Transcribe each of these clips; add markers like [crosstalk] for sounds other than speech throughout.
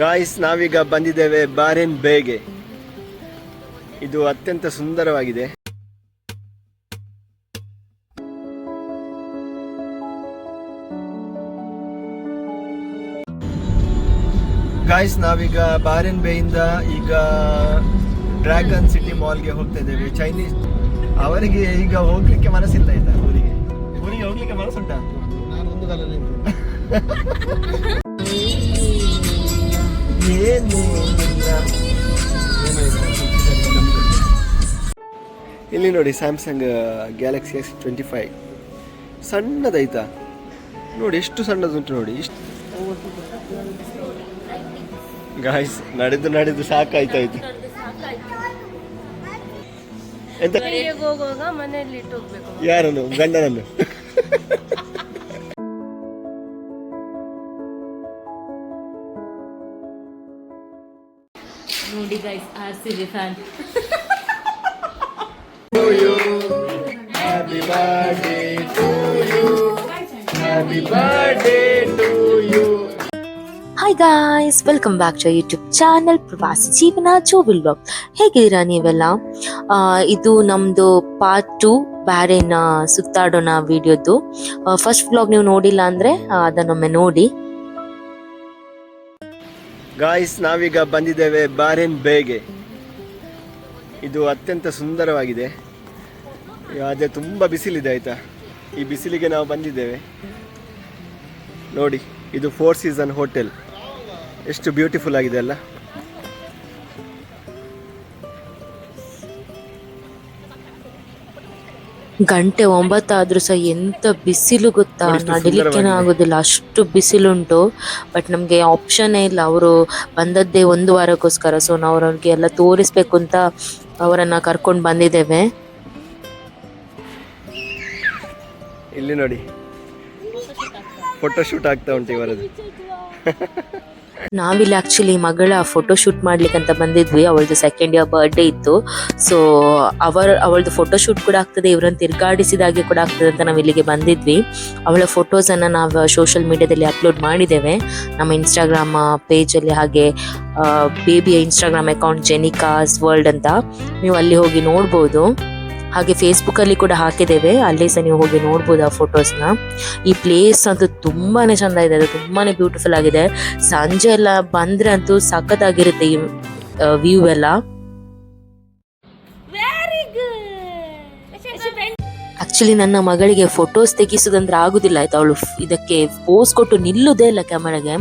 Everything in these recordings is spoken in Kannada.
ಗಾಯ್ಸ್ ನಾವೀಗ ಬಂದಿದ್ದೇವೆ ಬಾರಿನ್ ಬೇಗೆ. ಇದು ಅತ್ಯಂತ ಸುಂದರವಾಗಿದೆ. ಗಾಯ್ಸ್ ನಾವೀಗ ಬಾರಿನ್ ಬೇಯಿಂದ ಈಗ ಡ್ರ್ಯಾಗನ್ ಸಿಟಿ ಮಾಲ್ಗೆ ಹೋಗ್ತಾ ಇದ್ದೇವೆ. ಚೈನೀಸ್ ಅವರಿಗೆ ಈಗ ಹೋಗ್ಲಿಕ್ಕೆ ಮನಸ್ಸಿಲ್ಲ ಆಯ್ತಾ ಊರಿಗೆ. ಊರಿಗೆ ಹೋಗ್ಲಿಕ್ಕೆ ಮನಸ್ಸುಂಟಾ? ನಾನು ಒಂದು ಕಾಲ ನಿಂತು ಏನು ಇಲ್ಲಿ. ನೋಡಿ Samsung Galaxy S twenty five ಸಣ್ಣದೈತಾ. ನೋಡಿ ಎಷ್ಟು ಸಣ್ಣದುಂಟು ನೋಡಿ ಇಷ್ಟು ಗಾಯ್ಸ್ ನಡೆದು ನಡೆದು ಸಾಕಾಯ್ತಾಯ್ತು ಎಂತ? ಮನೆಗೆ ಹೋಗುವಾಗ ಮನೆಯಲ್ಲಿ ಇಟ್ಟು ಹೋಗ್ಬೇಕು. ಯಾರನ್ನು? ಗಂಡನನ್ನು. ನೋಡಿ guys R C B fan Happy birthday to you. Happy birthday to you. Hi guys welcome back to YouTube channel ಪ್ರವಾಸಿ ಜೀವನ ಜೋವಿಲ್ ಬ್ಲಾಗ್ ಹೇಗಿದ್ದೀರಾ ನೀವೆಲ್ಲ? ಇದು ನಮ್ಮದು ಪಾರ್ಟ್ ಟು ಬ್ಯಾರೇನ ಸುತ್ತಾಡೋಣ ವಿಡಿಯೋದು ಫಸ್ಟ್ ಬ್ಲಾಗ್ ನೀವು ನೋಡಿಲ್ಲ ಅಂದ್ರೆ ಅದನ್ನೊಮ್ಮೆ ನೋಡಿ. ಗಾಯ್ಸ್ ನಾವೀಗ ಬಂದಿದ್ದೇವೆ ಬಾರೆನ್ ಬೇಗೆ. ಇದು ಅತ್ಯಂತ ಸುಂದರವಾಗಿದೆ. ಅದೇ ತುಂಬ ಬಿಸಿಲಿದೆ, ಆಯಿತಾ? ಈ ಬಿಸಿಲಿಗೆ ನಾವು ಬಂದಿದ್ದೇವೆ. ನೋಡಿ, ಇದು ಫೋರ್ ಸೀಸನ್ ಹೋಟೆಲ್ ಎಷ್ಟು ಬ್ಯೂಟಿಫುಲ್ ಆಗಿದೆ, ಅಲ್ಲ? ಗಂಟೆ ಒಂಬತ್ತಾದ್ರೂ ಸಹ ಎಂತ ಬಿಸಿಲು ಗೊತ್ತಾ? ನಡಿಲಿಕ್ಕೆ ನಡಿಲಿಕ್ಕೇನೆ ಆಗೋದಿಲ್ಲ. ಅಷ್ಟು ಬಿಸಿಲುಂಟು. ಬಟ್ ನಮ್ಗೆ ಆಪ್ಷನ್ ಇಲ್ಲ. ಅವರು ಬಂದದ್ದೇ ಒಂದು ವಾರಕ್ಕೋಸ್ಕರ. ಸೊ ನಾವು ಅವ್ರಿಗೆ ಎಲ್ಲ ತೋರಿಸ್ಬೇಕು ಅಂತ ಅವರನ್ನ ಕರ್ಕೊಂಡು ಬಂದಿದ್ದೇವೆ. ಇಲ್ಲಿ ನೋಡಿ. ಫೋಟೋ ಶೂಟ್ ಆಗ್ತಾ ಉಂಟು ಇವರದ್ದು. [laughs] ನಾವಿಲ್ಲಿ ಆಕ್ಚುಲಿ ಮಗಳ ಫೋಟೋ ಶೂಟ್ ಮಾಡ್ಲಿಕ್ಕೆ ಅಂತ ಬಂದಿದ್ವಿ. ಅವಳದು ಸೆಕೆಂಡ್ ಇಯರ್ ಬರ್ಡೇ ಇತ್ತು. ಸೊ ಅವರ, ಅವಳದು ಫೋಟೋ ಶೂಟ್ ಕೂಡ ಆಗ್ತದೆ. ಇವರನ್ನು ತಿರ್ಗಾಡಿಸಿದಾಗೆ ಕೂಡ ಆಗ್ತದೆ ಅಂತ ನಾವು ಇಲ್ಲಿಗೆ ಬಂದಿದ್ವಿ. ಅವಳ ಫೋಟೋಸ್ ಅನ್ನ ನಾವು ಸೋಷಿಯಲ್ ಮೀಡಿಯಾದಲ್ಲಿ ಅಪ್ಲೋಡ್ ಮಾಡಿದ್ದೇವೆ. ನಮ್ಮ ಇನ್ಸ್ಟಾಗ್ರಾಮ್ ಪೇಜಲ್ಲಿ ಹಾಗೆ ಬೇಬಿಯ ಇನ್ಸ್ಟಾಗ್ರಾಮ್ ಅಕೌಂಟ್ ಜೆನಿಕಾಸ್ ವರ್ಲ್ಡ್ ಅಂತ. ನೀವು ಅಲ್ಲಿ ಹೋಗಿ ನೋಡ್ಬೋದು. ಹಾಗೆ ಫೇಸ್ಬುಕ್ ಅಲ್ಲಿ ಕೂಡ ಹಾಕಿದ್ದೇವೆ. ಅಲ್ಲಿ ಸಹ ನೀವು ಹೋಗಿ ನೋಡ್ಬೋದು ಆ ಫೋಟೋಸ್ನ ಈ ಪ್ಲೇಸ್ ಅಂತೂ ತುಂಬಾನೇ ಚಂದ ಇದೆ. ಅದು ತುಂಬಾನೇ ಬ್ಯೂಟಿಫುಲ್ ಆಗಿದೆ. ಸಂಜೆ ಎಲ್ಲ ಬಂದ್ರೆ ಅಂತೂ ಸಖತ್ತಾಗಿರುತ್ತೆ ಈ ವ್ಯೂ ಎಲ್ಲ. ಆಕ್ಚುಲಿ ನನ್ನ ಮಗಳಿಗೆ ಫೋಟೋಸ್ ತೆಗಿಸೋದಂದ್ರೆ ಆಗುದಿಲ್ಲ. ಆಯ್ತು, ಅವಳು ಇದಕ್ಕೆ ಪೋಸ್ ಕೊಟ್ಟು ನಿಲ್ಲುದೇ ಇಲ್ಲ ಕ್ಯಾಮರಾಗೆ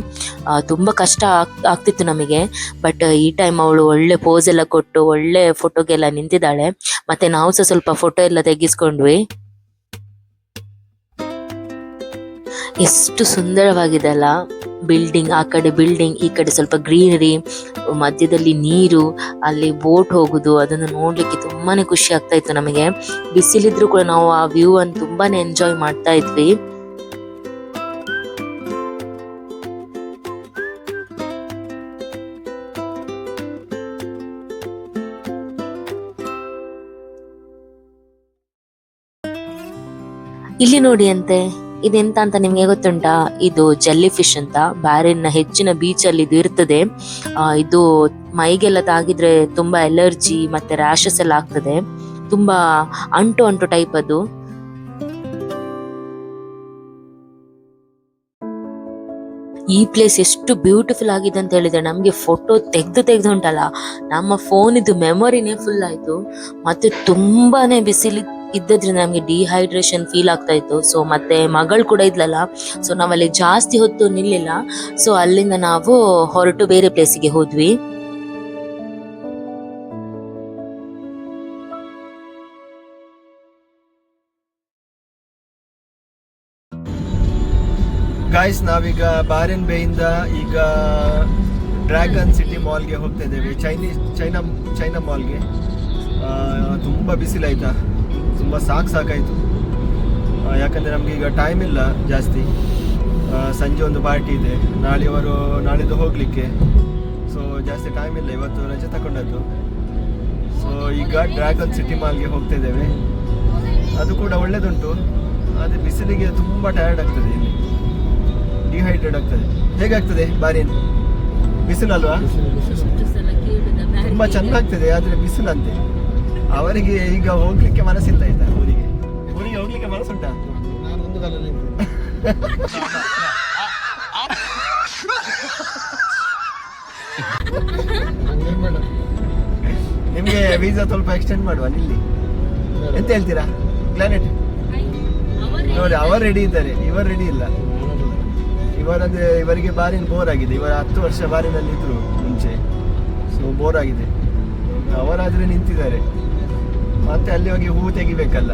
ತುಂಬಾ ಕಷ್ಟ ಆಗ್- ಆಗ್ತಿತ್ತು ನಮಗೆ. ಬಟ್ ಈ ಟೈಮ್ ಅವಳು ಒಳ್ಳೆ ಪೋಸ್ ಎಲ್ಲ ಕೊಟ್ಟು, ಒಳ್ಳೆ ಫೋಟೋಗೆಲ್ಲ ನಿಂತಿದ್ದಾಳೆ. ಮತ್ತೆ ನಾವು ಸಹ ಸ್ವಲ್ಪ ಫೋಟೋ ಎಲ್ಲ ತೆಗಿಸ್ಕೊಂಡ್ವಿ. ಎಷ್ಟು ಸುಂದರವಾಗಿದೆ ಅಲ್ಲ. ಬಿಲ್ಡಿಂಗ್ ಆ ಕಡೆ ಬಿಲ್ಡಿಂಗ್ ಈ ಕಡೆ ಸ್ವಲ್ಪ ಗ್ರೀನರಿ ಮಧ್ಯದಲ್ಲಿ ನೀರು, ಅಲ್ಲಿ ಬೋಟ್ ಹೋಗುದು, ಅದನ್ನು ನೋಡ್ಲಿಕ್ಕೆ ತುಂಬಾನೇ ಖುಷಿ ಆಗ್ತಾ ಇತ್ತು ನಮಗೆ. ಬಿಸಿಲಿದ್ರು ಕೂಡ ನಾವು ಆ ವ್ಯೂ ಅನ್ನು ತುಂಬಾನೇ ಎಂಜಾಯ್ ಮಾಡ್ತಾ ಇದ್ವಿ. ಇಲ್ಲಿ ನೋಡಿ ಅಂತೆ ಇದೆಂತ ಅಂತ ನಿಮ್ಗೆ ಗೊತ್ತುಂಟಾ? ಇದು ಜೆಲ್ಲಿ ಫಿಶ್ ಅಂತ. ಬ್ಯಾರಿನ ಹೆಚ್ಚಿನ ಬೀಚ್ ಅಲ್ಲಿ ಇದು ಇರ್ತದೆ. ಇದು ಮೈಗೆಲ್ಲ ತಾಗಿದ್ರೆ ತುಂಬಾ ಎಲರ್ಜಿ ಮತ್ತೆ ರ್ಯಾಶಸ್ ಎಲ್ಲ ಆಗ್ತದೆ. ತುಂಬಾ ಅಂಟು ಅಂಟು ಟೈಪ್ ಅದು. ಈ ಪ್ಲೇಸ್ ಎಷ್ಟು ಬ್ಯೂಟಿಫುಲ್ ಆಗಿದೆ ಅಂತ ಹೇಳಿದ್ರೆ ನಮ್ಗೆ ಫೋಟೋ ತೆಗ್ದು ತೆಗ್ದು ಉಂಟಲ್ಲ. ನಮ್ಮ ಫೋನ್ ಇದು ಮೆಮೊರಿನೇ ಫುಲ್ ಆಯ್ತು. ಮತ್ತೆ ತುಂಬಾನೇ ಬಿಸಿಲು ಇದ್ದದ್ರಿಂದ ನಮ್ಗೆ ಡಿಹೈಡ್ರೇಷನ್ ಫೀಲ್ ಆಗ್ತಾ ಇತ್ತು. ಸೊ ಮತ್ತೆ ಮಗಳು ಕೂಡ ಇದ್ಲಲ್ಲ ಸೊ ನಾವಲ್ಲಿ ಜಾಸ್ತಿ ಹೊತ್ತು ನಿಲ್ಲಿಲ್ಲ. ಸೊ ಅಲ್ಲಿಂದ ನಾವು ಹೊರಟು ಬೇರೆ ಪ್ಲೇಸಿಗೆ ಹೋದ್ವಿ. ಗಾಯ್ಸ್ ನಾವೀಗ ಬಾರಿನ್ ಬೇಯಿಂದ ಈಗ ಡ್ರ್ಯಾಗನ್ ಸಿಟಿ ಮಾಲ್ಗೆ ಹೋಗ್ತಾ ಇದ್ದೇವೆ. ಚೈನೀಸ್ ಚೈನಾ ಚೈನಾ ಮಾಲ್ಗೆ ತುಂಬ ಬಿಸಿಲಾಯ್ತಾ ತುಂಬ ಸಾಕು ಸಾಕಾಯಿತು. ಯಾಕಂದರೆ ನಮಗೆ ಈಗ ಟೈಮ್ ಇಲ್ಲ ಜಾಸ್ತಿ. ಸಂಜೆ ಒಂದು ಪಾರ್ಟಿ ಇದೆ. ನಾಳೆಯವರು ನಾಳಿದ್ದು ಹೋಗಲಿಕ್ಕೆ. ಸೊ ಜಾಸ್ತಿ ಟೈಮ್ ಇಲ್ಲ. ಇವತ್ತು ರಜೆ ತಗೊಂಡದ್ದು ಸೊ ಈಗ ಡ್ರ್ಯಾಗನ್ ಸಿಟಿ ಮಾಲ್ಗೆ ಹೋಗ್ತಾ ಇದ್ದೇವೆ. ಅದು ಕೂಡ ಒಳ್ಳೆಯದುಂಟು ಆದರೆ ಬಿಸಿಲಿಗೆ ತುಂಬ ಟಯರ್ಡ್ ಆಗ್ತದೆ ಇಲ್ಲಿ. ಡಿಹೈಡ್ರೇಟ್ ಆಗ್ತದೆ. ಹೇಗಾಗ್ತದೆ ಬಾರಿ ಬಿಸಿಲಲ್ವಾ? ತುಂಬ ಚೆಂದ ಆಗ್ತದೆ ಆದರೆ ಬಿಸಿಲಂತೆ. ಅವರಿಗೆ ಈಗ ಹೋಗ್ಲಿಕ್ಕೆ ಮನಸ್ಸಿಲ್ಲ ಆಯ್ತಾ ಊರಿಗೆ? ಊರಿಗೆ ಹೋಗ್ಲಿಕ್ಕೆ ಮನಸ್ಸುಂಟಾ? ನಾನು ಒಂದು ಕಾಲಲ್ಲಿ ನಿಮ್ಗೆ ವೀಸಾ ಸ್ವಲ್ಪ ಎಕ್ಸ್ಟೆಂಡ್ ಮಾಡುವ ನಿಲ್ಲಿ. ಎಂತ ಹೇಳ್ತೀರಾ? ಪ್ಲಾನೆಟ್ ನೋಡಿ ಅವರು ರೆಡಿ ಇದ್ದಾರೆ. ಇವರು ರೆಡಿ ಇಲ್ಲ. ಇವರಂದ್ರೆ ಇವರಿಗೆ ಬಾರಿನ ಬೋರ್ ಆಗಿದೆ. ಇವರ ಹತ್ತು ವರ್ಷ ಬಾರಿನಲ್ಲಿ ಇದ್ರು ಮುಂಚೆ. ಸೊ ಬೋರ್ ಆಗಿದೆ. ಅವರಾದ್ರೆ ನಿಂತಿದ್ದಾರೆ. ಮತ್ತೆ ಅಲ್ಲಿ ಹೋಗಿ ಹೂ ತೆಗಿಬೇಕಲ್ಲ?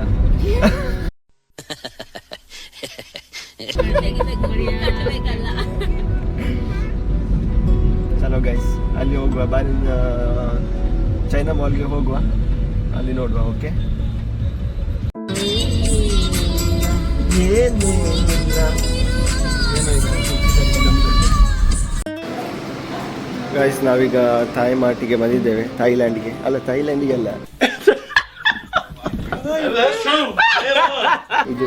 ಚಲೋ ಗೈಸ್ ಅಲ್ಲಿ ಹೋಗುವ ಬಾರಿ ಚೈನಾ ಮಾಲ್ಗೆ ಹೋಗುವ. ಅಲ್ಲಿ ನೋಡುವ ಓಕೆ ಏನು ಗೈಸ್ ನಾವೀಗ ತಾಯಿ ಮಾಟಿಗೆ ಬಂದಿದ್ದೇವೆ ಥೈಲ್ಯಾಂಡ್ಗೆ ಅಲ್ಲ ಥೈಲ್ಯಾಂಡಿಗೆ ಅಲ್ಲ. ಇದು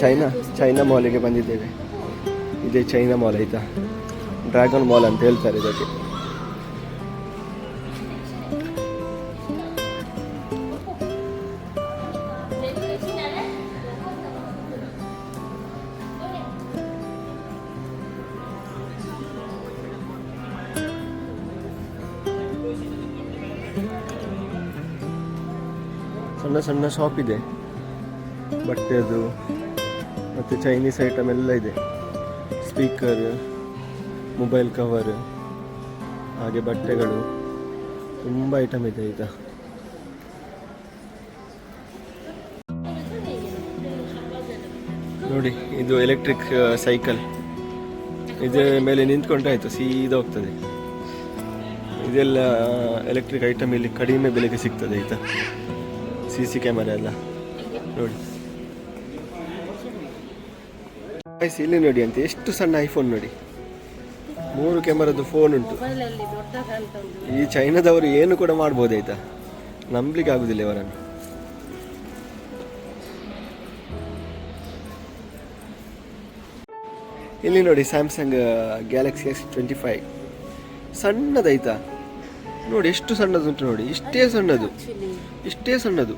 ಚೈನಾ ಚೈನಾ ಮಾಲಿಗೆ ಬಂದಿದ್ದೇವೆ. ಇದೇ ಚೈನಾ ಮಾಲ್ ಆಯ್ತಾ? ಡ್ರ್ಯಾಗನ್ ಮಾಲ್ ಅಂತ ಹೇಳ್ತಾರೆ ಇದಕ್ಕೆ. ಸಣ್ಣ ಸಣ್ಣ ಶಾಪ್ ಇದೆ. ಬಟ್ಟೆದು ಮತ್ತು ಚೈನೀಸ್ ಐಟಮ್ ಎಲ್ಲ ಇದೆ. ಸ್ಪೀಕರ್ ಮೊಬೈಲ್ ಕವರ್ ಹಾಗೆ ಬಟ್ಟೆಗಳು, ತುಂಬ ಐಟಮ್ ಇದೆ ಈಗ. ನೋಡಿ, ಇದು ಎಲೆಕ್ಟ್ರಿಕ್ ಸೈಕಲ್ ಇದರ ಮೇಲೆ ನಿಂತ್ಕೊಂಡ್ರಾಯ್ತು ಸೀದಾ ಹೋಗ್ತದೆ. ಇದೆಲ್ಲ ಎಲೆಕ್ಟ್ರಿಕ್ ಐಟಮ್ ಇಲ್ಲಿ ಕಡಿಮೆ ಬೆಲೆಗೆ ಸಿಗ್ತದೆ ಆಯ್ತಾ ಸಿ ಸಿ ಕ್ಯಾಮರಾ ಎಲ್ಲ. ನೋಡಿ. ಐಸ್ ಇಲ್ಲಿ ನೋಡಿ ಅಂತ, ಎಷ್ಟು ಸಣ್ಣ ಐಫೋನ್ ನೋಡಿ. ಮೂರು ಕ್ಯಾಮರಾದು ಫೋನ್ ಉಂಟು. ಈ ಚೈನಾದವರು ಏನು ಕೂಡ ಮಾಡ್ಬೋದಾಯ್ತಾ ನಂಬಲಿಕ್ಕೆ ಆಗುದಿಲ್ಲ ಇವರನ್ನು. ಇಲ್ಲಿ ನೋಡಿ Samsung Galaxy S twenty five ಸಣ್ಣದಾಯ್ತಾ? ನೋಡಿ, ಎಷ್ಟು ಸಣ್ಣದುಂಟು ನೋಡಿ, ಇಷ್ಟೇ ಸಣ್ಣದು. ಇಷ್ಟೇ ಸಣ್ಣದು.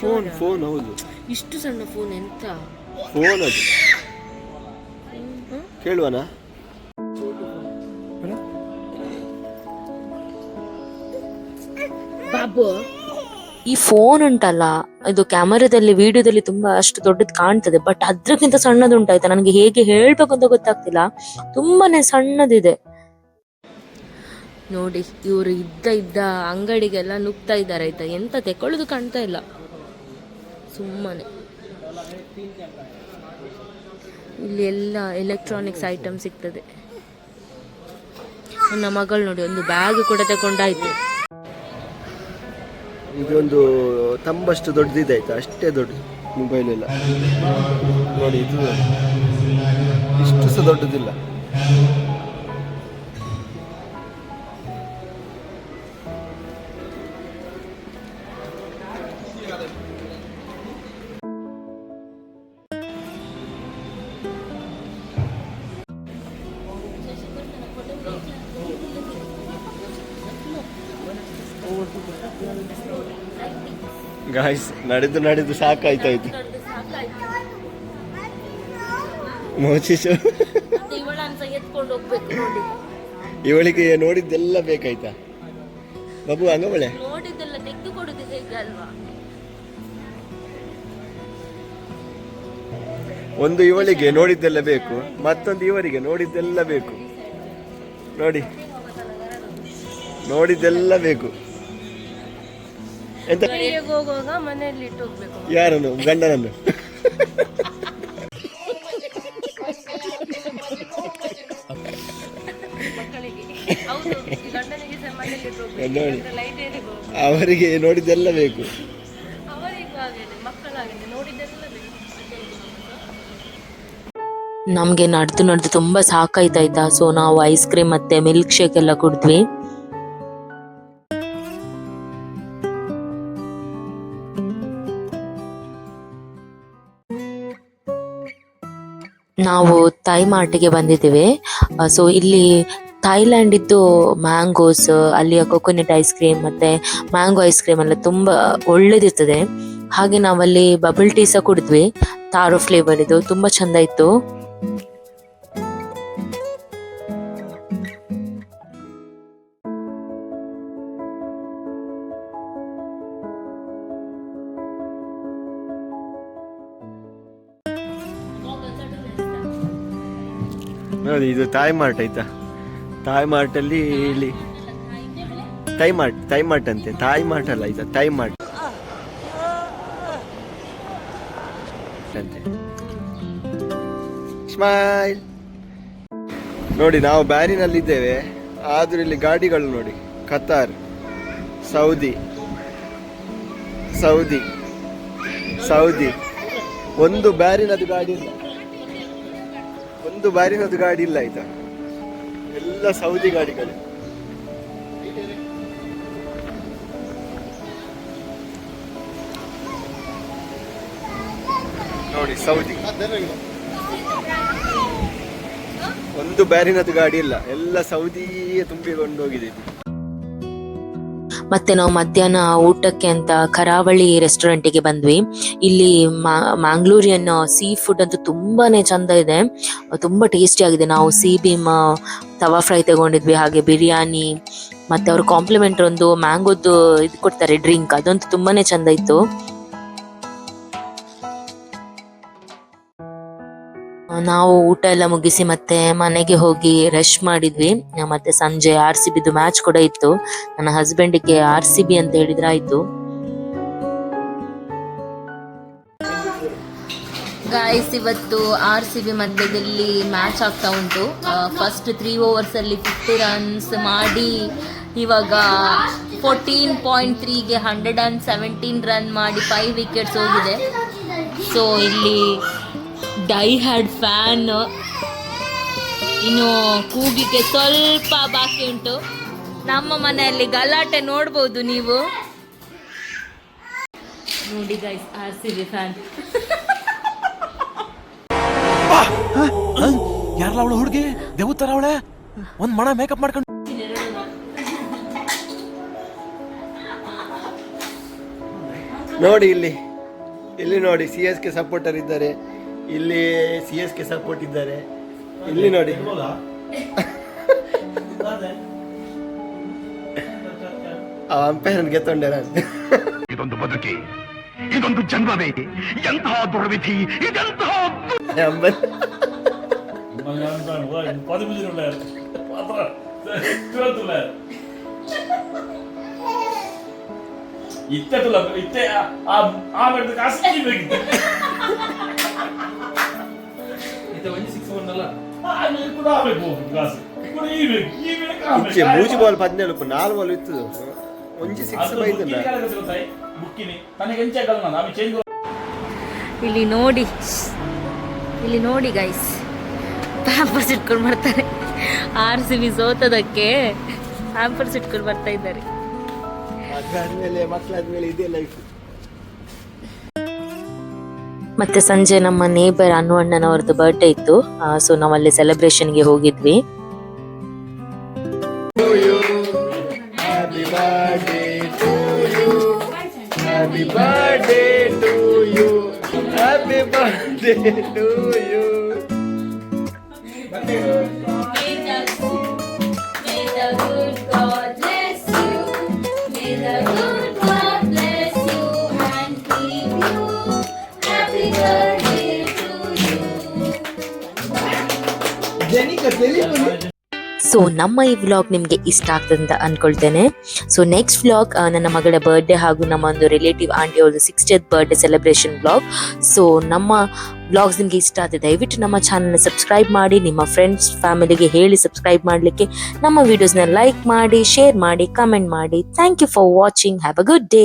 ಫೋನ್ ಫೋನ್ ಹೌದು. ಇಷ್ಟು ಸಣ್ಣ ಫೋನ್ ಎಂತ? ಫೋನ್ ಅದು. ಕೇಳುವನ? ಬಾಬು ಈ ಫೋನ್ ಉಂಟಲ್ಲ ಇದು ಕ್ಯಾಮರಾದಲ್ಲಿ ವಿಡಿಯೋದಲ್ಲಿ ತುಂಬಾ ಅಷ್ಟು ದೊಡ್ಡದು ಕಾಣ್ತದೆ ಬಟ್ ಅದ್ರಕ್ಕಿಂತ ಸಣ್ಣದುಂಟಾಯ್ತಾ? ನನಗೆ ಹೇಗೆ ಹೇಳ್ಬೇಕು ಅಂತ ಗೊತ್ತಾಗ್ತಿಲ್ಲ. ತುಂಬಾನೇ ಸಣ್ಣದಿದೆ. ನೋಡಿ, ಇವರು ಇದ್ದ ಇದ್ದ ಅಂಗಡಿಗೆಲ್ಲ ನುಗ್ತಾ ಇದ್ದಾರೆ ಆಯ್ತಾ? ಎಂತ ತೆಕೊಳ್ಳೋದು ಕಾಣ್ತಾ ಇಲ್ಲ. ಸುಮ್ಮನೆ. ಇಲ್ಲಿ ಎಲ್ಲ ಎಲೆಕ್ಟ್ರಾನಿಕ್ಸ್ ಐಟಮ್ ಸಿಗ್ತದೆ. ನನ್ನ ಮಗಳು ನೋಡಿ, ಒಂದು ಬ್ಯಾಗ್ ಕೂಡ ತಗೊಂಡಾಯ್ತು ಇದೊಂದು ತಂಬಷ್ಟು ದೊಡ್ಡದಿದೆ ಆಯ್ತಾ? ಅಷ್ಟೇ ದೊಡ್ಡದು ಮೊಬೈಲ್ ಎಲ್ಲ. ನೋಡಿ, ಇದು ಇಷ್ಟು ಸಹ ದೊಡ್ಡದಿಲ್ಲ. ಗಾಯ್ಸ್ ನಡೆದು ನಡೆದು ಸಾಕಾಯ್ತಾಯ್ತು. ಮೋಚಿಸು. ಇವಳಿಗೆ ನೋಡಿದ್ದೆಲ್ಲ ಬೇಕಾಯ್ತಾ? ಬಾಬು, ಹೇಗೆ ಒಂದು ಇವಳಿಗೆ ನೋಡಿದ್ದೆಲ್ಲ ಬೇಕು, ಮತ್ತೊಂದು ಇವರಿಗೆ ನೋಡಿದ್ದೆಲ್ಲ ಬೇಕು. ನೋಡಿ. ನೋಡಿದ್ದೆಲ್ಲ ಬೇಕು. ಎಂತ? ಮನೆಗೆ ಹೋಗುವಾಗ ಮನೆಯಲ್ಲಿ ಇಟ್ಟು ಹೋಗ್ಬೇಕು. ಯಾರನ್ನು? [laughs] ಗಂಡನನ್ನು? ಮಕ್ಕಳಿಗೆ. ಹೌದು ಗಂಡನಿಗೆ ಸಹ ಇಟ್ಟು ಹೋಗ್ಬೇಕು. ನೋಡಿ. ಅವರಿಗೆ ನೋಡಿದ್ದೆಲ್ಲ ಬೇಕು. ನಮಗೆ ನಡೆದು ನಡೆದು ತುಂಬಾ ಸಾಕಾಯ್ತಾಯ್ತಾ ಸೊ ನಾವು ಐಸ್ ಕ್ರೀಮ್ ಮತ್ತೆ ಮಿಲ್ಕ್ ಶೇಕ್ ಎಲ್ಲ ಕುಡಿದ್ವಿ. ನಾವು ತಾಯಿ ಮಾರ್ಟಿಗೆ ಬಂದಿದ್ದೇವೆ. ಸೊ ಇಲ್ಲಿ ಥೈಲ್ಯಾಂಡ್ ಇದ್ದು ಮ್ಯಾಂಗೋಸ್ ಅಲ್ಲಿಯ ಕೊಕೊನೆಟ್ ಐಸ್ ಕ್ರೀಮ್ ಮತ್ತೆ ಮ್ಯಾಂಗೋ ಐಸ್ ಕ್ರೀಮ್ ಎಲ್ಲ ತುಂಬಾ ಒಳ್ಳೇದಿರ್ತದೆ. ಹಾಗೆ ನಾವಲ್ಲಿ ಬಬಲ್ ಟೀ ಸಹ ಕುಡಿದ್ವಿ. ತಾರೋ ಫ್ಲೇವರ್ ಇದು ತುಂಬಾ ಚಂದ ಇತ್ತು. ನೋಡಿ, ಇದು ತಾಯಿ ಮಾರ್ಟ್ ಆಯ್ತಾ? ತಾಯಿ ಮಾರ್ಟ್ ಅಲ್ಲಿ ಇಲ್ಲಿ ತೈ ಮಾರ್ಟ್ ತೈ ಮಾರ್ಟ್ ಅಂತೆ. ತಾಯಿ ಮಾರ್ಟ್ ಅಲ್ಲ ಆಯ್ತಾ ತೈ ಮಾರ್ಟ್ ಅಂತೆ. ಸ್ಮೈಲ್ ನೋಡಿ, ನಾವು ಬ್ಯಾರಿನಲ್ಲಿದ್ದೇವೆ. ಆದ್ರೂ ಇಲ್ಲಿ ಗಾಡಿಗಳು ನೋಡಿ. Qatar Saudi Saudi Saudi. ಒಂದು ಬ್ಯಾರಿನದು ಗಾಡಿ ಇಲ್ಲ. ಒಂದು ಬಾರಿನದ್ದು ಗಾಡಿ ಇಲ್ಲ ಆಯ್ತಾ? ಎಲ್ಲ ಸೌದಿ ಗಾಡಿಗಳು. ನೋಡಿ, ಸೌದಿ. ಒಂದು ಬ್ಯಾರಿನದ್ದು ಗಾಡಿ ಇಲ್ಲ. ಎಲ್ಲ ಸೌದಿಯೇ ತುಂಬಿಕೊಂಡು ಹೋಗಿದೆ ಇದು. ಮತ್ತೆ ನಾವು ಮಧ್ಯಾಹ್ನ ಊಟಕ್ಕೆ ಅಂತ ಕರಾವಳಿ ರೆಸ್ಟೋರೆಂಟಿಗೆ ಬಂದ್ವಿ. ಇಲ್ಲಿ ಮ್ಯಾಂಗ್ಳೂರಿಯನ್ ಸೀ ಫುಡ್ ಅಂತೂ ತುಂಬಾನೇ ಚಂದ ಇದೆ. ತುಂಬಾ ಟೇಸ್ಟಿ ಆಗಿದೆ. ನಾವು ಸೀ ಬೀಮ್ ತವಾ ಫ್ರೈ ತಗೊಂಡಿದ್ವಿ, ಹಾಗೆ ಬಿರಿಯಾನಿ, ಮತ್ತೆ ಅವ್ರ ಕಾಂಪ್ಲಿಮೆಂಟ್ ಒಂದು ಮ್ಯಾಂಗೋದು ಇದು ಕೊಡ್ತಾರೆ ಡ್ರಿಂಕ್ ಅದಂತೂ ತುಂಬಾನೇ ಚಂದ ಇತ್ತು. ನಾವು ಊಟ ಎಲ್ಲ ಮುಗಿಸಿ ಮತ್ತೆ ಮನೆಗೆ ಹೋಗಿ ರಶ್ ಮಾಡಿದ್ವಿ. ಮತ್ತೆ ಸಂಜೆ ಆರ್ ಸಿ ಬಿದು ಮ್ಯಾಚ್ ಕೂಡ ಇತ್ತು. ನನ್ನ ಹಸ್ಬೆಂಡಿಗೆ ಆರ್ ಸಿ ಬಿ ಅಂತ ಹೇಳಿದ್ರೆ ಆಯ್ತು. ಗಾಯ್ಸ್ ಇವತ್ತು ಆರ್ ಸಿ ಬಿ ಮಧ್ಯದಲ್ಲಿ ಮ್ಯಾಚ್ ಆಗ್ತಾ ಉಂಟು. ಫಸ್ಟ್ ತ್ರೀ ಓವರ್ಸ್ ಅಲ್ಲಿ ಫಿಫ್ಟಿ ರನ್ಸ್ ಮಾಡಿ ಇವಾಗ ಫೋರ್ಟೀನ್ ಪಾಯಿಂಟ್ ತ್ರೀಗೆ ಹಂಡ್ರೆಡ್ ಆ್ಯಂಡ್ ಸೆವೆಂಟೀನ್ ರನ್ ಮಾಡಿ ಫೈವ್ ವಿಕೆಟ್ಸ್ ಹೋಗಿದೆ. ಸೊ ಇಲ್ಲಿ ಡೈ ಹ್ಯಾಡ್ ಫ್ಯಾನ್ ಇನ್ನು ಕೂಗಿಗೆ ಸ್ವಲ್ಪ ಬಾಕಿ ಉಂಟು. ನಮ್ಮ ಮನೆಯಲ್ಲಿ ಗಲಾಟೆ ನೋಡ್ಬೋದು ನೀವು. ನೋಡಿ guys R C B fan ಯಾರಲ್ಲ ಅವಳು ಹುಡುಗಿ? ದೇವತರ ಅವಳೆ? ಒಂದ್ ಮಣ ಮೇಕಪ್ ಮಾಡ್ಕೊಂಡು ನೋಡಿ ಇಲ್ಲಿ ಇಲ್ಲಿ ನೋಡಿ ಸಿ ಎಸ್ ಕೆ ಸಪೋರ್ಟರ್ ಇದ್ದಾರೆ. ಇಲ್ಲಿ ಸಿ ಎಸ್ ಕೆ ಸಪೋರ್ಟ್ ಇದ್ದಾರೆ ಇಲ್ಲಿ ನೋಡಿ. ಅಂಪೈರ್ ಗೆತ್ತೊಂಡೆ ನಾನು ಇದೊಂದು ಬದುಕಿ ಇದೊಂದು ಜನ್ಮವೇ ಎಂತಹ ದುರ್ವಿಧಿ ಇದೆಂತಹ ಇತ್ತೆ ಆ ആ ആ ಬೇಕಿತ್ತು. ಇಚ್ಚೆ ಮೂಜಿ ಬಾಲ್ ಪದ್ನೇಳು ನಾಲ್ ಬಾಲ್ ಇತ್ತು. ಒಂಜಿ ಸಿಕ್ಸ್ ಚೇಂಜ್ ಇಲ್ಲಿ ನೋಡಿ ಇಲ್ಲಿ ನೋಡಿ ಗೈಸ್ ಪ್ಯಾಂಪರ್ಸ್ ಇಟ್ಕೊಂಡು ಬರ್ತಾರೆ. ಆರ್ ಸಿ ಬಿ ಸೋತದಕ್ಕೆ ಪ್ಯಾಂಪರ್ಸ್ ಇಟ್ಕೊಂಡು ಬರ್ತಾ ಇದ್ದಾರೆ. ಮಕ್ಕಳಾದ್ಮೇಲೆ ಮಕ್ಕಳಾದ್ಮೇಲೆ ಇದೇ ಲೈಫ್ ಮತ್ತೆ ಸಂಜೆ ನಮ್ಮ ನೇಬರ್ ಅನ್ನು ಅಣ್ಣನವರದ್ದು ಬರ್ಡೇ ಇತ್ತು. ಸೊ ನಾವು ಅಲ್ಲಿ ಸೆಲೆಬ್ರೇಷನ್ಗೆ ಹೋಗಿದ್ವಿ. Happy birthday to you. Happy birthday to you. So ನಮ್ಮ ಈ ವ್ಲಾಗ್ ನಿಮಗೆ ಇಷ್ಟ ಆಗ್ತದೆ ಅಂತ ಅನ್ಕೊಳ್ತೇನೆ ಸೊ ನೆಕ್ಸ್ಟ್ ವ್ಲಾಗ್ ನನ್ನ ಮಗಳ ಬರ್ಡೇ ಹಾಗೂ ನಮ್ಮ ಒಂದು ರಿಲೇಟಿವ್ ಆಂಟಿ ಅವ್ರದ್ದು sixtieth birthday celebration vlog so ನಮ್ಮ ವ್ಲಾಗ್ಸ್ ನಿಮಗೆ ಇಷ್ಟ ಆದರೆ ದಯವಿಟ್ಟು ನಮ್ಮ ಚಾನಲ್ನ ಸಬ್ಸ್ಕ್ರೈಬ್ ಮಾಡಿ, ನಿಮ್ಮ ಫ್ರೆಂಡ್ಸ್ ಫ್ಯಾಮಿಲಿಗೆ ಹೇಳಿ ಸಬ್ಸ್ಕ್ರೈಬ್ ಮಾಡಲಿಕ್ಕೆ. ನಮ್ಮ ವಿಡಿಯೋಸ್ನ ಲೈಕ್ ಮಾಡಿ ಶೇರ್ ಮಾಡಿ ಕಮೆಂಟ್ ಮಾಡಿ. Thank you for watching have a good day